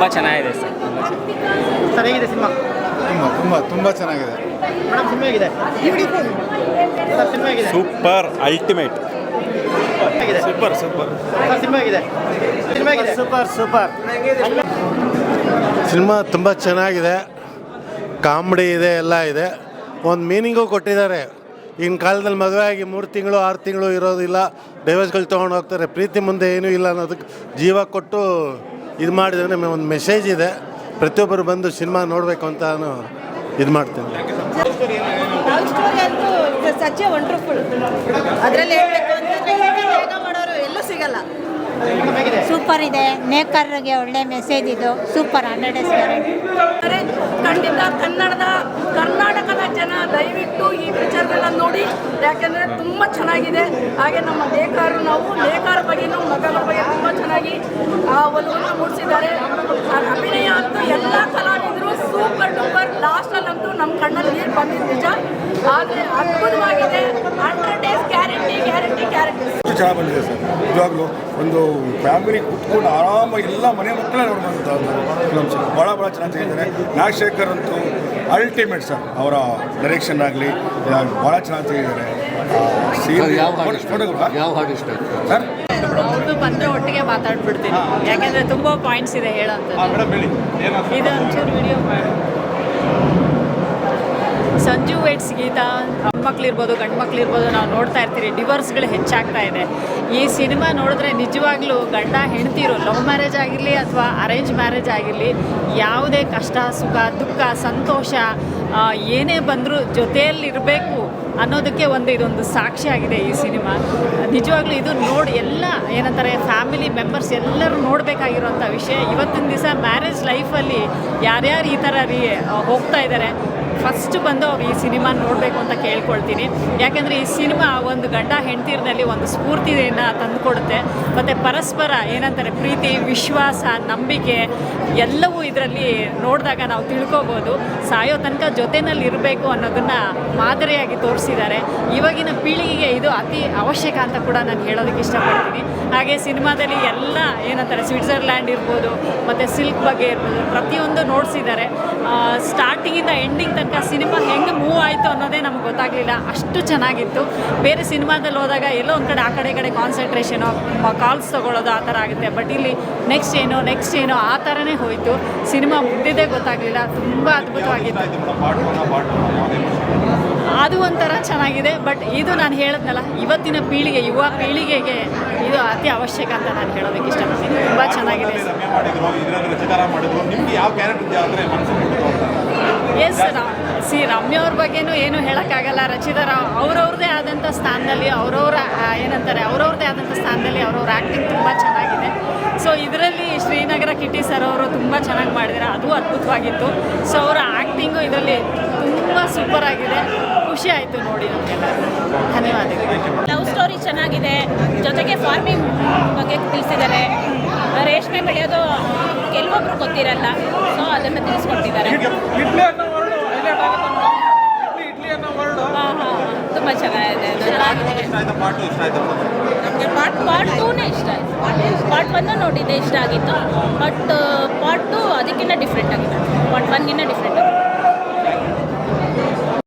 ತುಂಬ ಚೆನ್ನಾಗಿದೆ ಸರ್. ತುಂಬ ಚೆನ್ನಾಗಿದೆ ಸರ್ ಹೇಗಿದೆ ಸಿನಿಮಾ? ತುಂಬ ತುಂಬ ತುಂಬ ಚೆನ್ನಾಗಿದೆ. ಮೇಡಮ್ ಸಿನಿಮಾ ಹೇಗಿದೆ? ಸರ್ ಸಿನಿಮಾ ಹೇಗಿದೆ? Super ultimate super super. Sir cinema ಹೇಗಿದೆ? ಸಿನಿಮಾ ಹೇಗಿದೆ? Super super. ಸಿನಿಮಾ ತುಂಬ ಚೆನ್ನಾಗಿದೆ. ಕಾಮಿಡಿ ಇದೆ ಎಲ್ಲ ಇದೆ. ಒಂದು ಮೀನಿಂಗು ಕೊಟ್ಟಿದ್ದಾರೆ. ಈಗಿನ ಕಾಲದಲ್ಲಿ ಮದುವೆ ಆಗಿ ಮೂರು ತಿಂಗಳು ಆರು ತಿಂಗಳು ಇರೋದಿಲ್ಲ. ಡೈವರ್ಸ್ಗಳು ತೊಗೊಂಡು ಹೋಗ್ತಾರೆ. ಪ್ರೀತಿ ಮುಂದೆ ಏನೂ ಇಲ್ಲ ಅನ್ನೋದಕ್ಕೆ ಜೀವ ಕೊಟ್ಟು ಇದು ಮಾಡಿದ್ರೆ ಒಂದು ಮೆಸೇಜ್ ಇದೆ. ಪ್ರತಿಯೊಬ್ಬರು ಬಂದು ಸಿನಿಮಾ ನೋಡಬೇಕು ಅಂತ ನಾನು ಇದು ಮಾಡ್ತೀನಿ. ಲವ್ ಸ್ಟೋರಿ ಅಂತೂ ವಂಡರ್ಫುಲ್ ಅದರಲ್ಲಿ ಹೇಳಬೇಕು ಅಂತಂದ್ರೆ ಮಾಡೋರು ಎಲ್ಲೂ ಸಿಗಲ್ಲ. ಸೂಪರ್ ಇದೆ. ಮೇಕರ್ಗೆ ಒಳ್ಳೆ ಮೆಸೇಜ್ ಇದು. ಸೂಪರ್ ಹಂಡ್ರೆಡ್ ಎಸ್ ಖಂಡಿತ ಕನ್ನಡದ ಕರ್ನಾಟಕದ ಜನ ದಯವಿಟ್ಟು ಈ ಪಿಕ್ಚರ್ಗಳನ್ನ ನೋಡಿ. ಯಾಕೆಂದರೆ ತುಂಬ ಚೆನ್ನಾಗಿದೆ. ಹಾಗೆ ನಮ್ಮ ನೇಕಾರರು ನಾವು ಲೇಖರ ಬಗ್ಗೆನೂ ಮಗನ ಬಗ್ಗೆ ಆ ಒಲವನ್ನು ಮೂಡಿಸಿದ್ದಾರೆ. ಅಭಿನಯ ಅಂತೂ ಎಲ್ಲ ಕಲಾವಿದರು ಸೂಪರ್ ಡೂಪರ್ ಲಾಸ್ಟಲ್ಲಂತೂ ನಮ್ಮ ಕಣ್ಣಲ್ಲಿ ನೀರು ಬಂದಿದ್ದು ನಿಜ. ಆದರೆ ಅದ್ಭುತವಾಗಿದೆ. Hundred days guarantee guarantee guarantee ಚೆನ್ನಾಗಿ ಬಂದಿದೆ ಸರ್. ನಿಜವಾಗ್ಲೂ ಒಂದು ಫ್ಯಾಮಿಲಿ ಕುತ್ಕೊಂಡು ಆರಾಮಾಗಿ ಎಲ್ಲ ಮನೆ ಮಕ್ಕಳೇ ನೋಡ್ಬೋದು ಫಿಲಮ್ ಸರ್ ಭಾಳ ಭಾಳ ಚೆನ್ನಾಗಿ ತೆಗೆದಿದ್ದಾರೆ ನಾಗಶೇಖರ್ ಅಂತೂ ಅಲ್ಟಿಮೇಟ್ ಸರ್ ಅವರ ಡೈರೆಕ್ಷನ್ ಆಗಲಿ ಭಾಳ ಚೆನ್ನಾಗಿ ತೆಗೆದಿದ್ದಾರೆ ಯಾವ ಹಾಡು ಇಷ್ಟ? ಸರ್? ಅವ್ರದ್ದು ಬಂದ್ರೆ ಒಟ್ಟಿಗೆ ಮಾತಾಡ್ಬಿಡ್ತೀನಿ. ಯಾಕಂದ್ರೆ ತುಂಬಾ ಪಾಯಿಂಟ್ಸ್ ಇದೆ ಹೇಳೋಂಥದ್ದು ಇದು ಒಂಚೂರು ವಿಡಿಯೋ ಸಂಜು ವೇಟ್ಸ್ ಗೀತಾ ಹೆಣ್ಮಕ್ಳಿರ್ಬೋದು ಗಂಡು ಮಕ್ಳಿರ್ಬೋದು ನಾವು ನೋಡ್ತಾ ಇರ್ತೀರಿ ಡಿವೋರ್ಸ್ಗಳು ಹೆಚ್ಚಾಗ್ತಾ ಇದೆ. ಈ ಸಿನಿಮಾ ನೋಡಿದ್ರೆ ನಿಜವಾಗ್ಲೂ ಗಂಡ ಹೆಂಡ್ತಿರು ಲವ್ ಮ್ಯಾರೇಜ್ ಆಗಿರಲಿ ಅಥವಾ ಅರೇಂಜ್ ಮ್ಯಾರೇಜ್ ಆಗಿರಲಿ ಯಾವುದೇ ಕಷ್ಟ ಸುಖ ದುಃಖ ಸಂತೋಷ ಏನೇ ಬಂದರೂ ಜೊತೆಯಲ್ಲಿರಬೇಕು ಅನ್ನೋದಕ್ಕೆ ಒಂದು ಇದೊಂದು ಸಾಕ್ಷಿ ಆಗಿದೆ ಈ ಸಿನಿಮಾ. ನಿಜವಾಗ್ಲೂ ಇದು ನೋಡಿ ಎಲ್ಲ ಏನಂತಾರೆ ಫ್ಯಾಮಿಲಿ ಮೆಂಬರ್ಸ್ ಎಲ್ಲರೂ ನೋಡಬೇಕಾಗಿರುವಂಥ ವಿಷಯ. ಇವತ್ತಿನ ದಿವಸ ಮ್ಯಾರೇಜ್ ಲೈಫಲ್ಲಿ ಯಾರ್ಯಾರು ಈ ಥರ ರೀ, ಹೋಗ್ತಾ ಇದ್ದಾರೆ ಫಸ್ಟ್ ಬಂದು ಅವ್ರು ಈ ಸಿನಿಮಾ ನೋಡಬೇಕು ಅಂತ ಕೇಳ್ಕೊಳ್ತೀನಿ. ಯಾಕೆಂದರೆ ಈ ಸಿನಿಮಾ ಒಂದು ಗಂಡ ಹೆಂಡತಿರ್ನಲ್ಲಿ ಒಂದು ಸ್ಫೂರ್ತಿಯನ್ನು ತಂದುಕೊಡುತ್ತೆ. ಮತ್ತು ಪರಸ್ಪರ ಏನಂತಾರೆ, ಪ್ರೀತಿ, ವಿಶ್ವಾಸ, ನಂಬಿಕೆ ಎಲ್ಲವೂ ಇದರಲ್ಲಿ ನೋಡಿದಾಗ ನಾವು ತಿಳ್ಕೊಬೋದು. ಸಾಯೋ ತನಕ ಜೊತೆಯಲ್ಲಿ ಇರಬೇಕು ಅನ್ನೋದನ್ನು ಮಾದರಿಯಾಗಿ ತೋರಿಸಿದ್ದಾರೆ. ಇವಾಗಿನ ಪೀಳಿಗೆಗೆ ಇದು ಅತಿ ಅವಶ್ಯಕ ಅಂತ ಕೂಡ ನಾನು ಹೇಳೋದಕ್ಕೆ ಇಷ್ಟಪಡ್ತೀನಿ. ಹಾಗೆ ಸಿನಿಮಾದಲ್ಲಿ ಎಲ್ಲ ಏನಂತಾರೆ, ಸ್ವಿಟ್ಜರ್ಲ್ಯಾಂಡ್ ಇರ್ಬೋದು, ಮತ್ತು ಸಿಲ್ಕ್ ಬಗ್ಗೆ ಇರ್ಬೋದು, ಪ್ರತಿಯೊಂದು ನೋಡಿಸಿದ್ದಾರೆ. ಸ್ಟಾರ್ಟಿಂಗಿಂದ ಎಂಡಿಂಗ್ ತನಕ ಸಿನಿಮಾ ಹೆಂಗೆ ಮೂವ್ ಆಯಿತು ಅನ್ನೋದೇ ನಮ್ಗೆ ಗೊತ್ತಾಗಲಿಲ್ಲ. ಅಷ್ಟು ಚೆನ್ನಾಗಿತ್ತು. ಬೇರೆ ಸಿನಿಮಾದಲ್ಲಿ ಹೋದಾಗ ಎಲ್ಲೋ ಒಂದು ಕಡೆ ಆ ಕಡೆ ಕಡೆ ಕಾನ್ಸಂಟ್ರೇಷನು ಕಾಲ್ಸ್ ತೊಗೊಳ್ಳೋದು ಆ ಥರ ಆಗುತ್ತೆ. ಬಟ್ ಇಲ್ಲಿ ನೆಕ್ಸ್ಟ್ ಏನು ನೆಕ್ಸ್ಟ್ ಏನೋ ಆ ಥರನೇ ಹೋಯಿತು. ಸಿನಿಮಾ ಮುಗ್ದಿದ್ದೇ ಗೊತ್ತಾಗಲಿಲ್ಲ. ತುಂಬ ಅದ್ಭುತವಾಗಿತ್ತು. ಅದು ಒಂಥರ ಚೆನ್ನಾಗಿದೆ. ಬಟ್ ಇದು ನಾನು ಹೇಳಿದ್ನಲ್ಲ, ಇವತ್ತಿನ ಪೀಳಿಗೆ, ಯುವ ಪೀಳಿಗೆಗೆ ಇದು ಅತಿ ಅವಶ್ಯಕ ಅಂತ ನಾನು ಹೇಳೋದಕ್ಕೆ ಇಷ್ಟಪಡ್ತೀನಿ. ತುಂಬ ಚೆನ್ನಾಗಿದೆ. ಎಸ್ ಸಿ ರಮ್ಯ ಅವ್ರ ಬಗ್ಗೆನೂ ಏನು ಹೇಳೋಕ್ಕಾಗಲ್ಲ. ರಚಿತಾ ರಾವ್ ಅವ್ರವ್ರದ್ದೇ ಆದಂಥ ಸ್ಥಾನದಲ್ಲಿ ಅವ್ರವ್ರ ಏನಂತಾರೆ ಅವ್ರವ್ರದ್ದೇ ಆದಂಥ ಸ್ಥಾನದಲ್ಲಿ ಅವ್ರವ್ರ ಆ್ಯಕ್ಟಿಂಗ್ ತುಂಬ ಚೆನ್ನಾಗಿದೆ. ಸೊ ಇದರಲ್ಲಿ ಶ್ರೀನಗರ ಕಿಟ್ಟಿ ಸರ್ ಅವರು ತುಂಬ ಚೆನ್ನಾಗಿ ಮಾಡಿದ್ದಾರೆ ಅದು ಅದ್ಭುತವಾಗಿತ್ತು. ಸೊ ಅವರ ಆ್ಯಕ್ಟಿಂಗು ಇದರಲ್ಲಿ ತುಂಬ ಸೂಪರ್ ಆಗಿದೆ. ಖುಷಿ ಆಯಿತು ನೋಡಿ ನಮಗೆಲ್ಲ. ಧನ್ಯವಾದಗಳು. ಲವ್ ಸ್ಟೋರಿ ಚೆನ್ನಾಗಿದೆ. ಜೊತೆಗೆ ಫಾರ್ಮಿಂಗ್ ಬಗ್ಗೆ ತಿಳಿಸಿದ್ದಾರೆ. ರೇಷ್ಮೆ ಬೆಳೆಯೋದು ಕೆಲವೊಬ್ರು ಗೊತ್ತಿರಲ್ಲ. ಸೊ ಅದನ್ನು ತಿಳಿಸ್ಕೊಟ್ಟಿದ್ದಾರೆ ತುಂಬ ಚೆನ್ನಾಗಿದೆ. ನಮಗೆ ಪಾರ್ಟ್ ಪಾರ್ಟ್ ಟೂನೇ ಇಷ್ಟ ಆಯಿತು. ಪಾರ್ಟ್ ಒನ್ನು ನೋಡಿದ್ದೆ ಇಷ್ಟ ಆಗಿತ್ತು. ಬಟ್ ಪಾರ್ಟ್ ಟು ಅದಕ್ಕಿಂತ ಡಿಫ್ರೆಂಟ್ ಆಗಿದೆ ಪಾರ್ಟ್ ಒನ್ಗಿಂತ ಡಿಫ್ರೆಂಟ್ ಆಗಿದೆ